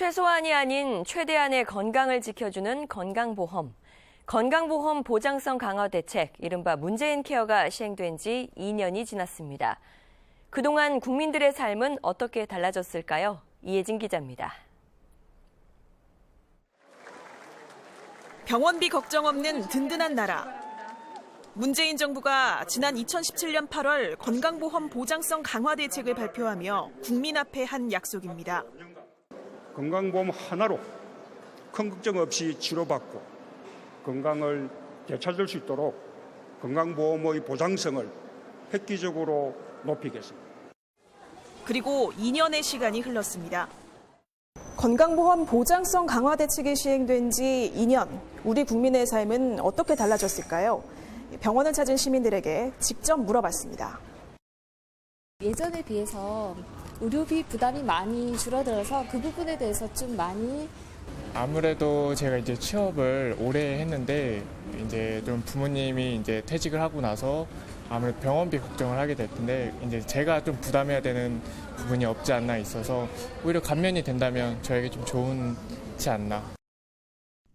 최소한이 아닌 최대한의 건강을 지켜주는 건강보험. 건강보험 보장성 강화 대책, 이른바 문재인 케어가 시행된 지 2년이 지났습니다. 그동안 국민들의 삶은 어떻게 달라졌을까요? 이혜진 기자입니다. 병원비 걱정 없는 든든한 나라. 문재인 정부가 지난 2017년 8월 건강보험 보장성 강화 대책을 발표하며 국민 앞에 한 약속입니다. 건강보험 하나로 큰 걱정 없이 치료받고 건강을 되찾을 수 있도록 건강보험의 보장성을 획기적으로 높이겠습니다. 그리고 2년의 시간이 흘렀습니다. 건강보험 보장성 강화 대책이 시행된 지 2년, 우리 국민의 삶은 어떻게 달라졌을까요? 병원을 찾은 시민들에게 직접 물어봤습니다. 예전에 비해서 의료비 부담이 많이 줄어들어서 그 부분에 대해서 좀 많이 아무래도 제가 이제 취업을 오래 했는데 이제 좀 부모님이 이제 퇴직을 하고 나서 아무래도 병원비 걱정을 하게 될 텐데 이제 제가 좀 부담해야 되는 부분이 없지 않나 있어서 오히려 감면이 된다면 저에게 좀 좋지 않나.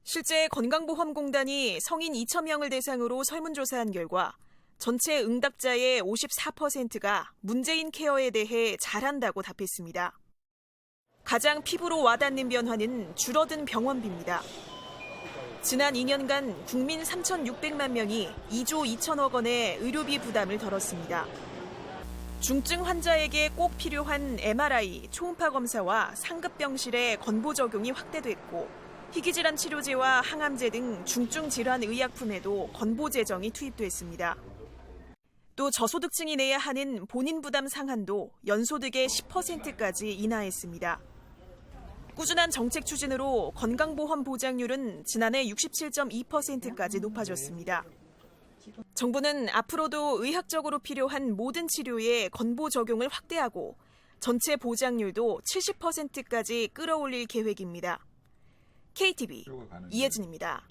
실제 건강보험공단이 성인 2,000명을 대상으로 설문조사한 결과 전체 응답자의 54%가 문재인 케어에 대해 잘한다고 답했습니다. 가장 피부로 와닿는 변화는 줄어든 병원비입니다. 지난 2년간 국민 3,600만 명이 2조 2천억 원의 의료비 부담을 덜었습니다. 중증 환자에게 꼭 필요한 MRI, 초음파 검사와 상급 병실의 건보 적용이 확대됐고 희귀질환 치료제와 항암제 등 중증 질환 의약품에도 건보 재정이 투입됐습니다. 또 저소득층이 내야 하는 본인 부담 상한도 연소득의 10%까지 인하했습니다. 꾸준한 정책 추진으로 건강보험 보장률은 지난해 67.2%까지 높아졌습니다. 정부는 앞으로도 의학적으로 필요한 모든 치료에 건보 적용을 확대하고 전체 보장률도 70%까지 끌어올릴 계획입니다. KTV 이혜진입니다.